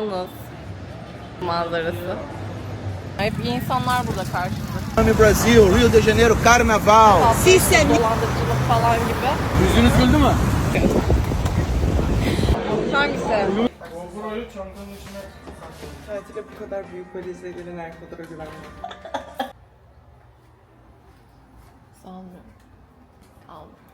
Yalnız manzarası. Hep iyi insanlar burada karşıda. Brasil, Rio de Janeiro, Carnaval. Dolandırıcılık falan gibi. Yüzünüz güldü mü? Hangisi? Tatile bu kadar büyük valizle gelen erkeklara güvenmiyorum. Sanmıyorum. Aldım.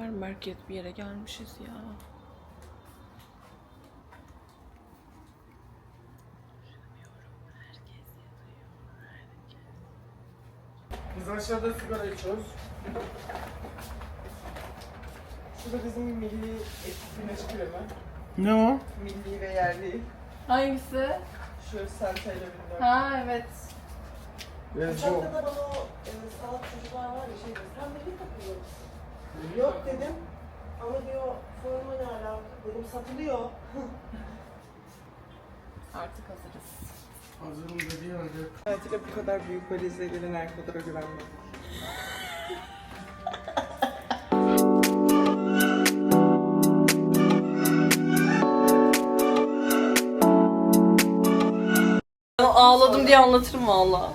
Kadar merkez bir yere gelmişiz ya. Biz aşağıda sigara içiyoruz. Şurada bizim milli etkinleşik kremi. Ne o? Milli ve yerli. Hangisi? Şu Santa ile bilmem. Ha evet. Uçakta da bana o e, salak çocuklar var ya şey dedi. Sen milli takıyor musun? Yok dedim. Ama diyor forma ne alaka? Dedim satılıyor. Artık hazırız. Hazırım dediği halde. Tatile bu kadar büyük valizle gelen erkeklara güvenmiyorum. Ben ağladım diye anlatırım valla.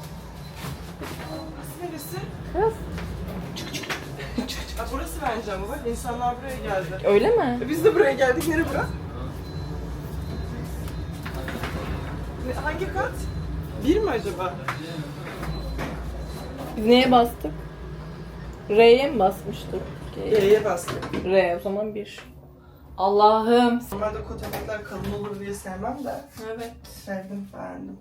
Neresi? Kız. Ha, burası bence ama bak insanlar buraya geldi. Öyle mi? E, Biz de buraya geldik. Nere bura? Ne, hangi kat? Bir mi acaba? Biz neye bastık? R'ye mi basmıştık? E'ye bastık. R o zaman bir. Allah'ım. Normalde kot etekler kalın olur diye sevmem de. Evet. Sevdim, beğendim.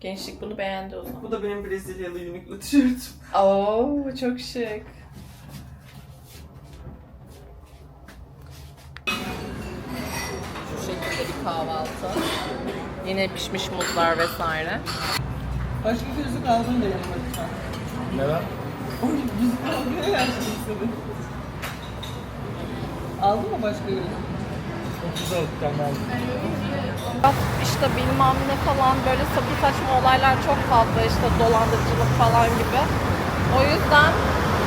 Gençlik bunu beğendi o zaman. Bu da benim Brezilyalı Uniqlo tişörtüm. Oo çok şık. Kahvaltı. Yine pişmiş muzlar vesaire. Başka gözlük aldın da yanıma lütfen. Ne var? Biz versin istedin? Aldın mı başka gözlük? Çok güzel. Bak işte bilmem ne falan böyle sapı saçma olaylar çok fazla işte dolandırıcılık falan gibi. O yüzden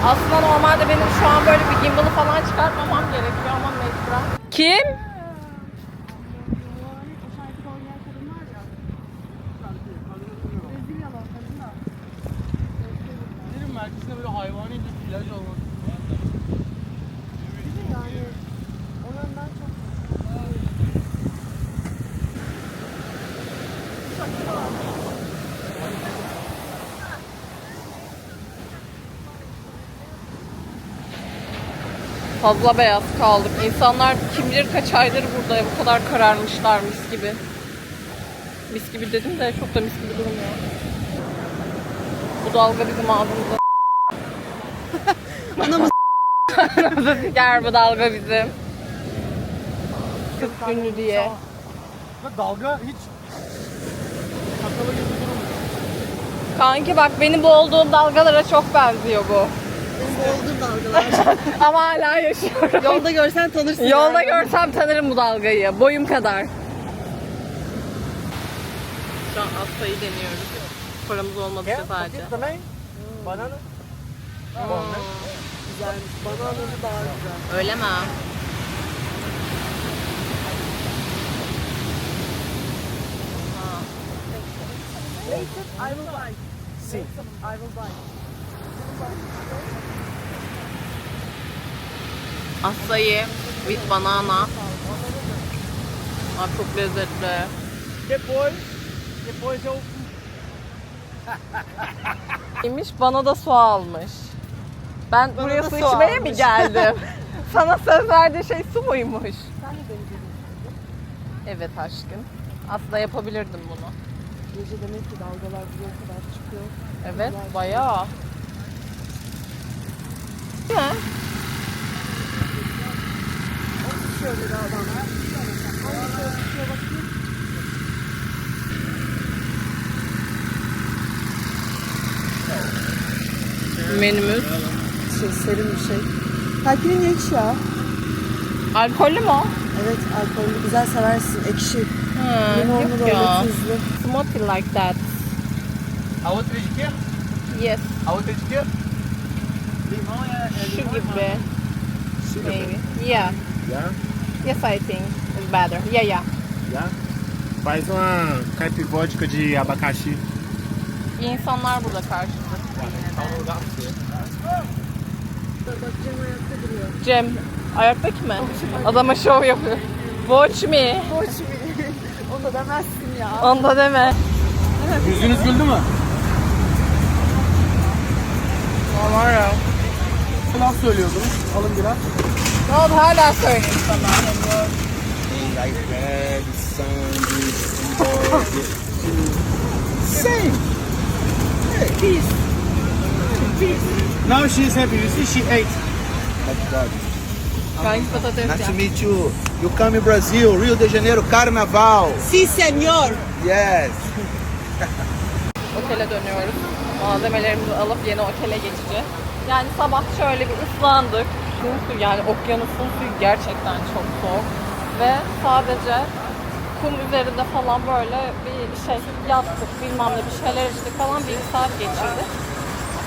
aslında normalde benim şu an böyle bir gimbal'ı falan çıkartmamam gerekiyor ama mecburen. Kim? Olması. Fazla beyaz kaldık. İnsanlar kim bilir kaç aydır burada bu kadar kararmışlar mis gibi. Mis gibi dedim de çok da mis gibi durmuyor. Bu dalga bizim ağzımıza Anamız siker bu dalga bizim. Kız ünlü diye. Dalga hiç şakalı gibi durmuyor. Kanki bak benim bu olduğum dalgalara çok benziyor bu. Oldu dalgalar. Ama hala yaşıyorum. Yolda görsen tanırsın. Yolda görsem tanırım bu dalgayı. Boyum kadar. Şu an Asya'yı deniyoruz. Paramız olmadıkça sadece. Também? Banana? Bom, Güzelmiş. Bananalı daha güzel. Öyle mi? I will buy. Sim. I will buy. Açaí with banana. Aa, çok lezzetli. Depois, depois eu Neymiş? Bana da su almış. Ben buraya da su su içmeye mi almış. geldim? Sana söz verdiği şey su muymuş? Evet aşkım. Aslında yapabilirdim bunu. Gece demek ki dalgalar buraya kadar çıkıyor. Evet, bayağı. Değil mi? Şöyle daha bana. Hangi şöyle düşüyor bakayım. Menümüz. Şey serin bir şey. Kalpinin ekşi ya. Alkollü mü o? Evet alkollü güzel seversin. Ekşi. Hmm, Limonlu yok böyle ya. tuzlu. Smoothie like that. Outra de quê? Yes. A outra de quê? Limão é, é Şu gibi. Maybe. Yeah. Já? Yes, I think it's better. Yeah, yeah. Já? Faz uma caipivódica de abacaxi. İyi insanlar burada karşıda. Tá um lugar pra você. Bak Cem ayakta duruyor. Cem, ayaktaki mi? Adama şov yapıyor. Watch me. Koç mi? Onu da demezsin ya. Onda deme. Yüzünüz güldü mü? Aman ya. Laf söylüyordunuz. Alın biraz. Ne oldu hala söyleyeyim sana. Sim. Peace. Now she's happy. You see, she ate. Nice to meet you. You come Brazil, Rio de Janeiro, Carnaval. Si senyor. Yes. Otele dönüyoruz. Malzemelerimizi alıp yeni otele geçeceğiz. Yani sabah şöyle bir ıslandık. Su yani okyanusun suyu gerçekten çok soğuk. Ve sadece kum üzerinde falan böyle bir şey yattık bilmem ne bir şeyler içtik falan bir saat geçirdik.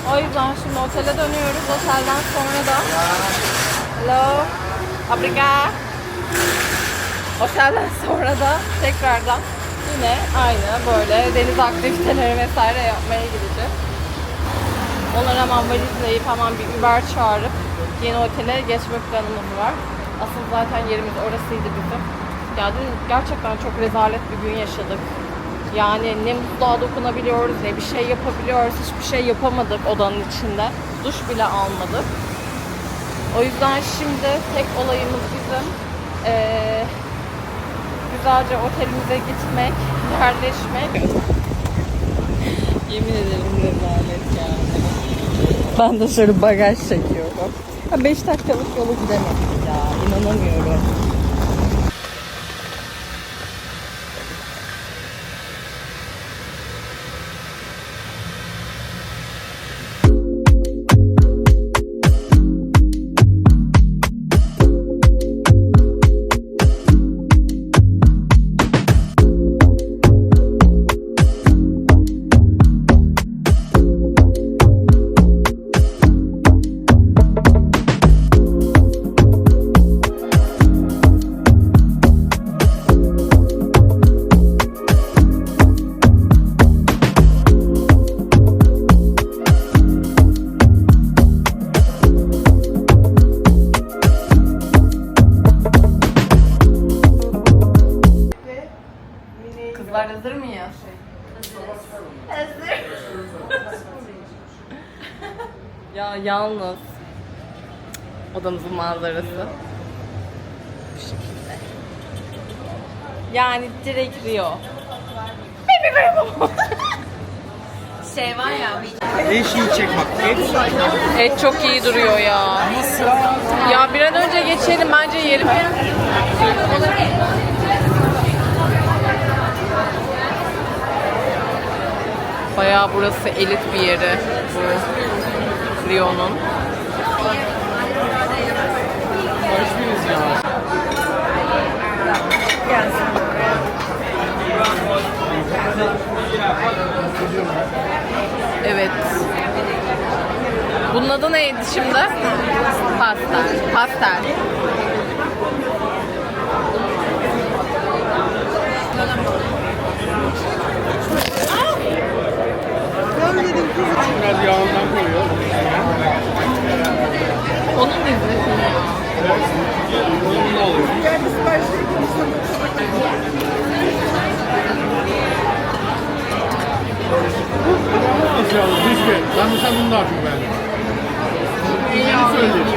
O yüzden şimdi otele dönüyoruz. Otelden sonra da Hello. Obrigada. Otelden sonra da tekrardan yine aynı böyle deniz aktiviteleri vesaire yapmaya gideceğiz. Onları hemen valizleyip hemen bir Uber çağırıp yeni otele geçme planımız var. Asıl zaten yerimiz orasıydı bizim. Ya dün gerçekten çok rezalet bir gün yaşadık. Yani ne musluğa dokunabiliyoruz ne bir şey yapabiliyoruz. Hiçbir şey yapamadık odanın içinde. Duş bile almadık. O yüzden şimdi tek olayımız bizim eee, güzelce otelimize gitmek, yerleşmek. Yemin ederim rezalet yani. Ben de şöyle bagaj çekiyorum. 5 dakikalık yolu gidemedik ya. inanamıyorum. Yalnız odamızın manzarası bu şekilde. Yani direkt Rio. Baby şey var ya Eşiği çek bak. Et. Et çok iyi duruyor ya. Ya bir an önce geçelim bence yerim. Bayağı burası elit bir yeri bu Rio'nun. Barışmıyoruz ya. Evet. Bunun adı neydi şimdi? Pastel. Pastel. Biraz yağından koyuyor. Onun dizisi. Onu da. Nasıl? Hiçbir. Ben mesela bunu daha çok beğendim. Yeni söyleyeyim.